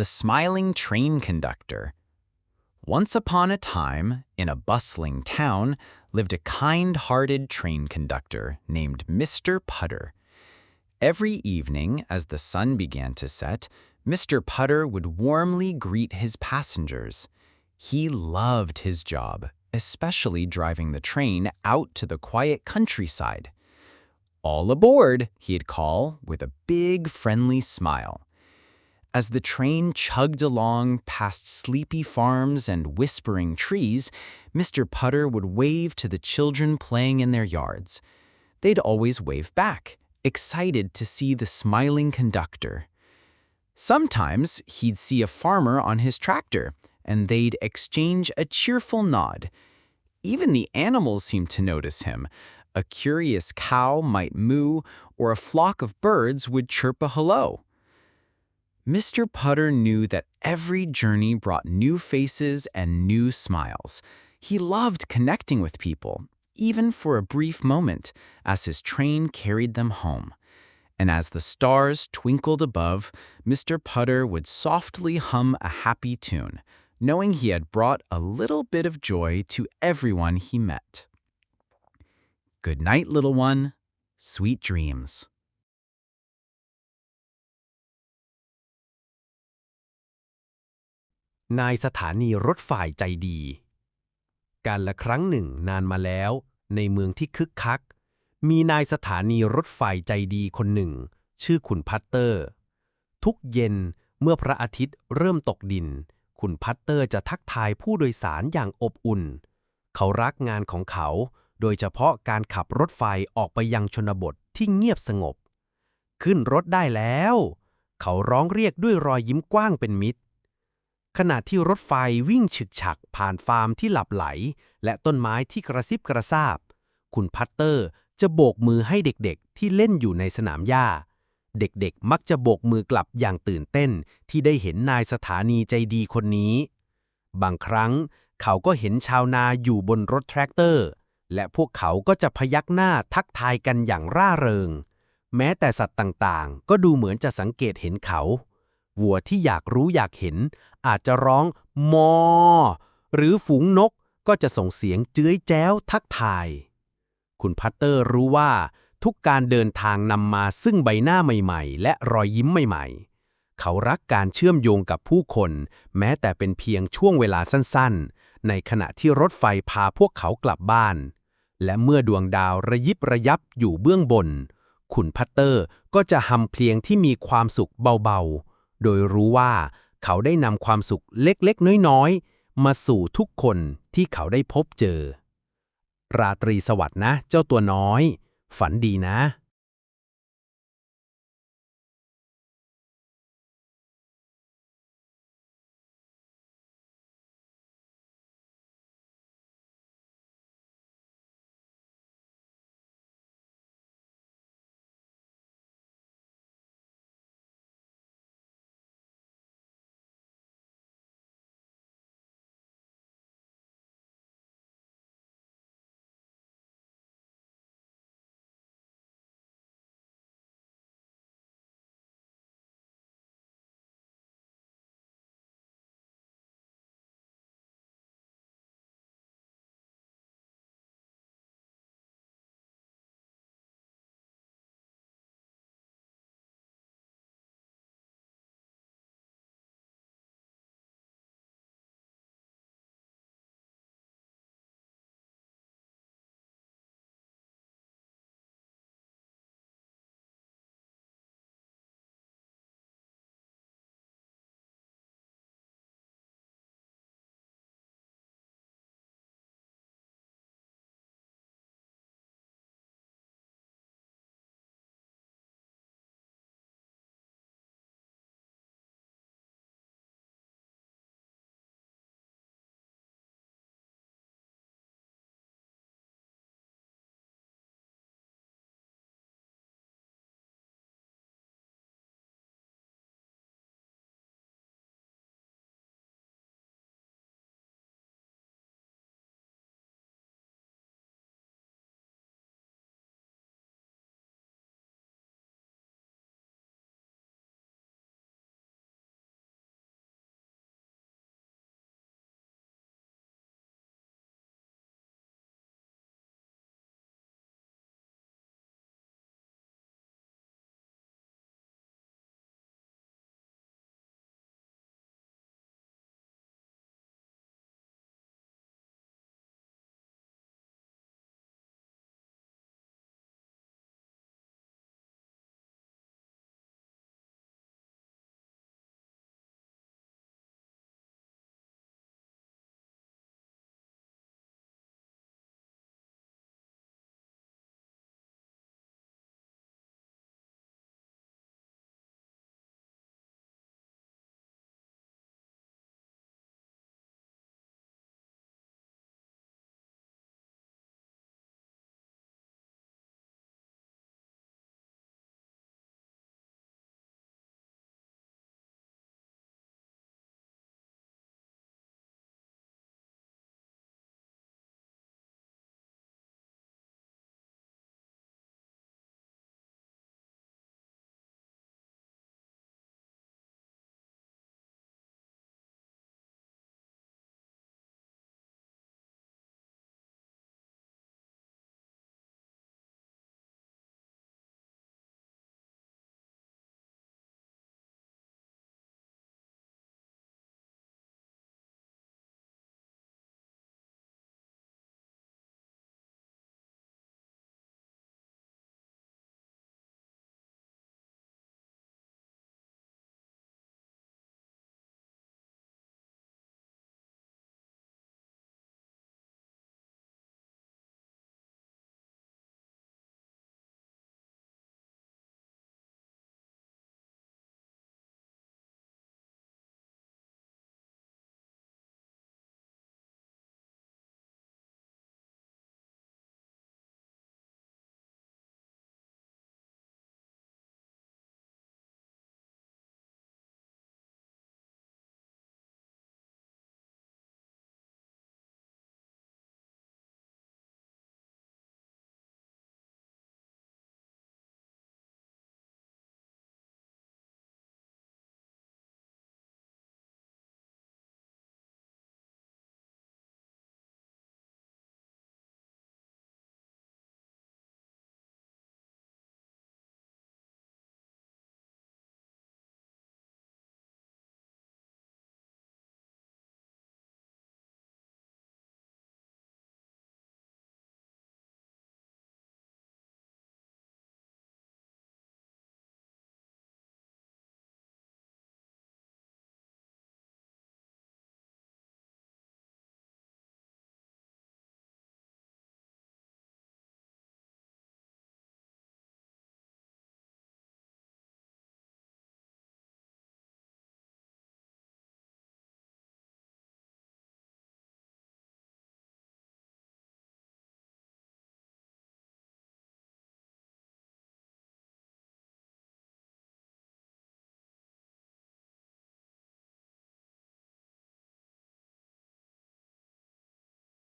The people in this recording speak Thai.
the smiling train conductor. Once upon a time, in a bustling town, lived a kind-hearted train conductor named Mr. Putter. Every evening, as the sun began to set, Mr. Putter would warmly greet his passengers. He loved his job, especially driving the train out to the quiet countryside. All aboard, he'd call with a big, friendly smile. As the train chugged along past sleepy farms and whispering trees, Mr. Putter would wave to the children playing in their yards. They'd always wave back, excited to see the smiling conductor. Sometimes he'd see a farmer on his tractor, and they'd exchange a cheerful nod. Even the animals seemed to notice him. A curious cow might moo, or a flock of birds would chirp a hello. Mr. Putter knew that every journey brought new faces and new smiles. He loved connecting with people, even for a brief moment, as his train carried them home. And as the stars twinkled above, Mr. Putter would softly hum a happy tune, knowing he had brought a little bit of joy to everyone he met. Good night, little one. Sweet dreams. นายสถานีรถฝ่ายใจดี การละครั้งหนึ่งนานมาแล้ว ในเมืองที่คึกคัก มีนายสถานีรถไฟใจดีคนหนึ่ง ชื่อคุณพัตเตอร์ ทุกเย็นเมื่อพระอาทิตย์เริ่มตกดิน คุณพัตเตอร์จะทักทายผู้โดยสารอย่างอบอุ่น เขารักงานของเขา โดยเฉพาะการขับรถไฟออกไปยังชนบทที่เงียบสงบ ขึ้นรถได้แล้ว เขาร้องเรียกด้วยรอยยิ้มกว้างเป็นมิตร ขณะที่รถไฟวิ่งฉึกฉักผ่านฟาร์มที่หลับไหล และต้นไม้ที่กระซิบกระซาบ คุณพัตเตอร์จะโบกมือให้เด็กๆ ที่เล่นอยู่ในสนามหญ้า เด็กๆ มักจะโบกมือกลับอย่างตื่นเต้นที่ได้เห็นนายสถานีใจดีคนนี้ บางครั้งเขาก็เห็นชาวนาอยู่บนรถแทรกเตอร์ และพวกเขาก็จะพยักหน้าทักทายกันอย่างร่าเริง แม้แต่สัตว์ต่างๆ ก็ดูเหมือนจะสังเกตเห็นเขา วัวที่อยากรู้อยากเห็น อาจจะร้องมอ หรือฝูงนกก็จะส่งเสียงเจื้อยแจ้วทักทาย คุณพัตเตอร์รู้ว่า ทุกการเดินทางนำมาซึ่งใบหน้าใหม่ๆ และรอยยิ้มใหม่ๆ เขารักการเชื่อมโยงกับผู้คน แม้แต่เป็นเพียงช่วงเวลาสั้นๆ ในขณะที่รถไฟพาพวกเขากลับบ้าน และเมื่อดวงดาวระยิบระยับอยู่เบื้องบน คุณพัตเตอร์ก็จะหำเพลงที่มีความสุขเบาๆ โดยรู้ว่าเขาได้นำความสุขเล็กๆ น้อยๆ มาสู่ทุกคนที่เขาได้พบเจอ ราตรีสวัสดิ์นะ เจ้าตัวน้อย ฝันดีนะ